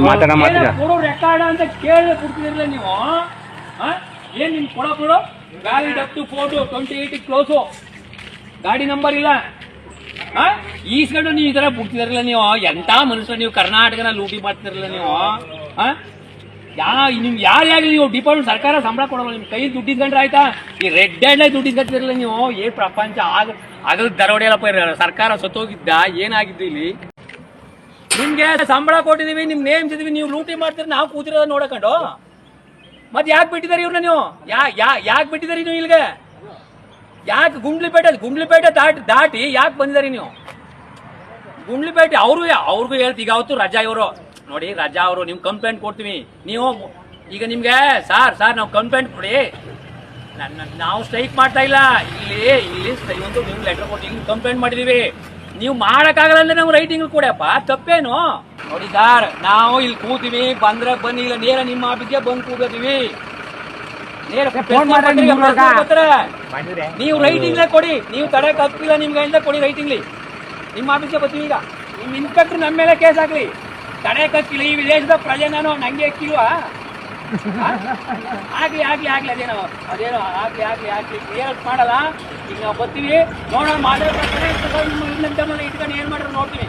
ಮಾತಾಡ ಮಾತಾಡ ಕೊಡು ರೆಕಾರ್ಡ್ ಅಂತ ಕೇಳಿ ಕೊಡ್ತಿದಿರಲ್ಲ ನೀವು? ಏನ್ ನಿಮ್ ಕೊಡೋ ಕೊಡು? Valid up to photo twenty eight close ಗಾಡಿ ನಂಬರ್ ಇಲ್ಲ? ಈಸ್ಕೊಂಡು ನೀವು ಈ ತರ ಬಿಡ್ತಿದಿರಲ್ಲ ನೀವು. ಎಂತ ಮನುಷ್ಯ ನೀವು ಕರ್ನಾಟಕನ ಲೂಟಿ ಮಾಡ್ತಿರಲ್ಲ ನೀವು? ಯಾ ನಿಮ್ ಯಾರ್ಯಾರು ನೀವು? ಡಿಪಾರ್ಟ್ಮೆಂಟ್ ಸರ್ಕಾರ ಸಂಬಳ ಕೊಡೋಲ್ಲ. ನಿಮ್ ಕೈ ದುಡ್ಡು ಇಸ್ಕೊಂಡ್ರೆ ಆಯ್ತಾ? ಈ ರೆಡ್ ಹ್ಯಾಂಡ್ ದುಡ್ಡು ಇಸ್ಕೊತಿರಲ್ಲ ನೀವು. ಏ ಪ್ರಪಂಚ ಆಗ ಅದ್ರ ದರೋಡೆ ಸರ್ಕಾರ ಸತ್ತೋಗಿದ್ದ ಏನಾಗಿದ್ದು ಇಲ್ಲಿ? ನಿಮ್ಗೆ ಸಂಬಳ ಕೊಟ್ಟಿದೀವಿ ನಿಮ್ ನೇಮಿಸಿದೀವಿ, ನೀವು ಲೂಟಿ ಮಾಡ್ತೀರಿ, ನಾವು ಕೂತಿರೋದ ನೋಡಕೊಂಡು. ಮತ್ ಯಾಕೆ ಬಿಟ್ಟಿದಾರೆ ಇವ್ರನ್ನ ನೀವು? ಯಾ ಯಾ, ಯಾಕೆ ಬಿಟ್ಟಿದಾರಿ ನೀವು ಇಲ್ಲಿಗೆ? ಯಾಕೆ ಗುಂಡ್ಲಿಪೇಟೆ ಗುಂಡ್ಲಿಪೇಟೆ ದಾಟಿ ದಾಟಿ ಯಾಕೆ ಬಂದಿದಾರೆ ನೀವು? ಗುಂಡ್ಲಿಪೇಟೆ ಅವರು ಅವ್ರಿಗೂ ಹೇಳ್ತಿ, ಈಗ ಅವತ್ತು ರಜಾ ಇವರು. ನೋಡಿ, ರಜಾ ಅವರು ನಿಮ್ ಕಂಪ್ಲೇಂಟ್ ಕೊಡ್ತೀವಿ. ನೀವು, ಈಗ ನಿಮ್ಗೆ, ಸಾರ್ ಸಾರ್, ನಾವು ಕಂಪ್ಲೇಂಟ್ ಕೊಡಿ. ನನ್ನ ನಾವು ಸ್ಟ್ರೈಕ್ ಮಾಡ್ತಾ ಇಲ್ಲ. ಇಲ್ಲಿ ಇಲ್ಲಿ ಒಂದು ನೀವು ಲೆಟರ್ ಕೊಟ್ಟು ಇಲ್ಲಿ ಕಂಪ್ಲೇಂಟ್ ಮಾಡಿದೀವಿ. ನೀವು ಮಾಡಕ್ಕಾಗಲ್ಲ ಅಂದ್ರೆ ನಾವು ರೈಟಿಂಗ್ ಕೊಡಪ್ಪ ತಪ್ಪೇನು? ನೋಡಿ ಸರ್ ನಾವು ಇಲ್ಲಿ ಕೂತೀವಿ ಬಂದ್ರೆ ಬನ್ನಿ ಇಲ್ಲ ನೇರ ನಿಮ್ಮ ಆಫೀಸ್ಗೆ ಬಂದು ಕೂಗತೀವಿ ನೇರ ನೀವು ರೈಟಿಂಗ್ಲೇ ಕೊಡಿ. ನೀವು ತಡೆ ತಪ್ಪಿಲ್ಲ ನಿಮ್ಗೆ ಇಂದ ಕೊಡಿ ರೈಟಿಂಗ್ಲಿ ನಿಮ್ಮ ಆಫೀಸ್ಗೆ ಬರ್ತೀವಿ ಈಗ. ನಿಮ್ಮ ಇನ್ಸ್ಪೆಕ್ಟರ್ ನಮ್ಮ ಮೇಲೆ ಕೇಸ್ ಹಾಕ್ಲಿ. ತಡೆ ಕಕ್ಕಿಲ್ಲ ಈ ವಿದೇಶದ ಪ್ರಜೆ ನಾನು ನಂಗೆ ಎಕ್ಕಿಲ್ವಾ ಆ? ಆಗ್ಲಿ ಆಗ್ಲಿ ಆಗ್ಲಿ, ಅದೇನೋ ಅದೇನೋ, ಆಗ್ಲಿ ಆಗ್ಲಿ ಆಗ್ಲಿ. ಕ್ಲಿಯರ್ ಮಾಡಲ್ಲ? ಈಗ ನಾವು ಬರ್ತೀವಿ. ನೋಡೋಣ ಮಾತಾಡ್ತಾರೆ ಇಟ್ಕೊಂಡು ಏನ್ ಮಾಡಿದ್ರು ನೋಡ್ತೀವಿ.